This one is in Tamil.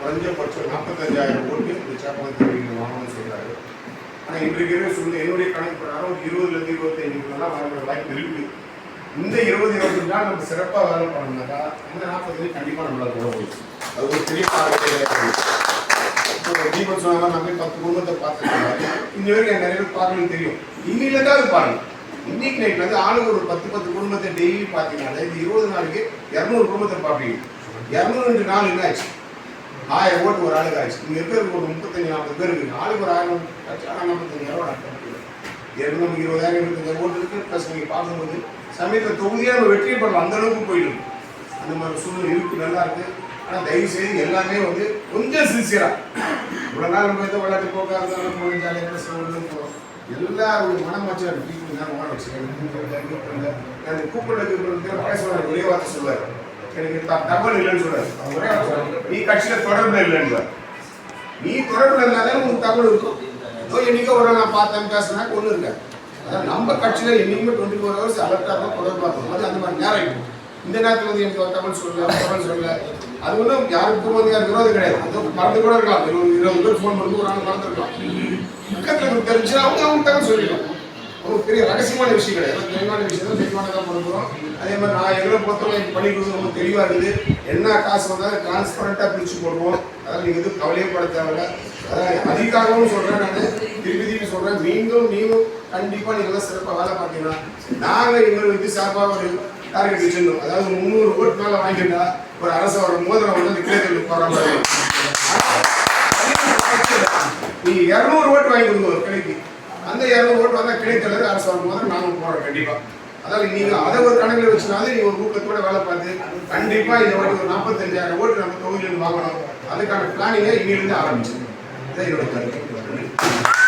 குறைஞ்சபட்சம் நாற்பத்தஞ்சாயிரம் கோடி இந்த சேப்பகத்தில் நீங்கள் வாங்கணும்னு சொல்கிறாரு ஆனால் இன்றைக்கு இருக்கிற சூழ்நிலை என்னுடைய கணக்கு பிரகாரம் இருபதுலேருந்து இருபத்தைந்துக்குள்ளலாம் வாங்குற வாய்ப்பு இருக்குது. இந்த இருபது இருபத்தஞ்சு நாள் நம்ம சிறப்பாக வேலை பண்ணோம்னாக்கா இந்த நாற்பத்தஞ்சு கண்டிப்பாக நம்மளால் கூட போகுது அது ஒரு பெரிய பார்வை தீபன் சொன்ன போய் பத்து குடும்பத்தை பார்த்துருக்காங்க இந்த வரைக்கும் நிறைய பேர் பார்க்கணும்னு தெரியும். இன்னிலேருந்து அது பாருங்க. இன்னைக்கு நைட்ல இருந்து ஆளுக்கு ஒரு பத்து பத்து குடும்பத்தை டெய்லி பார்த்தீங்கன்னா இந்த இருபது நாளைக்கு இரநூறு குடும்பத்தை பார்ப்பீங்க. இரநூறு நாள் என்ன ஆச்சு ஆயிரம் ஓட்டு ஒரு ஆளுக்கு ஆச்சு இங்கே இருக்கிறது ஒரு முப்பத்தஞ்சு நாற்பது பேர் இருக்கு. ஆளுக்கு ஒரு ஆயிரம் ஆச்சு. ஆனால் நாற்பத்தஞ்சாயிரம் ஓட்டு ஏற்கனவே நமக்கு இருபதாயிரம் இருபத்தஞ்சாயிரம் ஓட்டு இருக்குது ப்ளஸ் நீங்கள் பார்க்கும்போது சமயத்தில் தொகுதியாக நம்ம வெற்றி பெறலாம் அந்த அளவுக்கு போயிடும். அந்த மாதிரி சூழ்நிலை இருக்கு நல்லா இருக்கு. ஆனால் தயவு செய்து எல்லாமே வந்து கொஞ்சம் சின்சியராக இவ்வளோ நாள் நம்ம எந்த விளையாட்டு போக்காக இருந்தாலும் போய் ஜாலியாக பேசுறது போகிறோம் எல்லாருடைய மனமாச்சும் டீம் நேரம் ஓட வச்சுருக்காங்க கூப்பிட கூப்பிடுறது பேசுவார் ஒரே வார்த்தை சொல்லுவார். எனக்கு த- தகவல் இல்லைன்னு சொல்றாரு. நீ கட்சியில தொடர்பு இல்லைன்னு நீ தொடர்பு இருந்தாலும் உனக்கு தகவல் இருக்கும். இதோ என்னைக்கோ ஒரு நான் பார்த்தேன் பேசினா ஒன்றும் இல்லை. அதான் நம்ம கட்சியில என்னைக்குமே டுவெண்ட்டி ஃபோர் ஹவர்ஸ் அலர்ட்டாக இருக்கும். தொடர்பு அது அந்த மாதிரி நேரம் இருக்கும். இந்த நேரத்தில் வந்து எனக்கு ஒரு தகவல் சொல்லல தகவல் சொல்லல. அது ஒன்றும் யாருக்கும் வந்து யார் விரோதம் கிடையாது. அது மறந்து கூட இருக்கலாம். இருபது இருபது பேர் ஃபோன் பண்ணி ஒரு நாள் மறந்துருக்கலாம். பக்கத்தில் தெரிஞ்சு அவங்க அவங்க தகவல் சொல்லிடும் ஒரு பெரிய ரகசியமான விஷயம் கிடையாது தெளிவான விஷயம் தான் தெளிவானதாக தான் போகிறோம் அதே மாதிரி நான் எங்களை பொறுத்தவரை பணி கொடுத்து ரொம்ப தெளிவாக இருக்குது. என்ன காசு வந்தாலும் டிரான்ஸ்பரண்ட்டாக பிரித்து போடுவோம். அதனால் நீங்கள் எதுவும் கவலையப்பட தேவையில்ல. அதான் அதிகாரமும் சொல்கிறேன் நான். திருப்பி திருப்பி சொல்கிறேன் மீண்டும் நீங்களும் கண்டிப்பாக நீங்கள் எல்லாம் சிறப்பாக வேலை பார்த்தீங்கன்னா நாங்கள் எங்கள் வந்து சார்பாக ஒரு டார்கெட் வச்சிருந்தோம். அதாவது முந்நூறு கோட் மேலே வாங்கிட்டா ஒரு அரசு ஒரு மோதிரம் வந்து அந்த கிளைத்தல் போகிற மாதிரி. நீ இரநூறு ஓட்டு வாங்கி கொடுங்க ஒரு கிளைக்கு அந்த இரநூறு ஓட்டு வந்தால் கிடைக்கிறது அரசாங்கம் வரும்போது நானும் போகிறோம் கண்டிப்பாக அதாவது நீங்கள் அதை ஒரு கணக்கில் வச்சுனாலும் நீங்கள் ஒரு ஊக்கத்தோட வேலை பார்த்து கண்டிப்பாக இந்த வாட்டி ஒரு நாற்பத்தஞ்சாயிரம் ஓட்டு நம்ம தொகுதியில் வாங்கணும். அதுக்கான பிளானிங்கை இன்னிலிருந்து ஆரம்பிச்சிருக்கோம் இதை என்னோட கருத்து.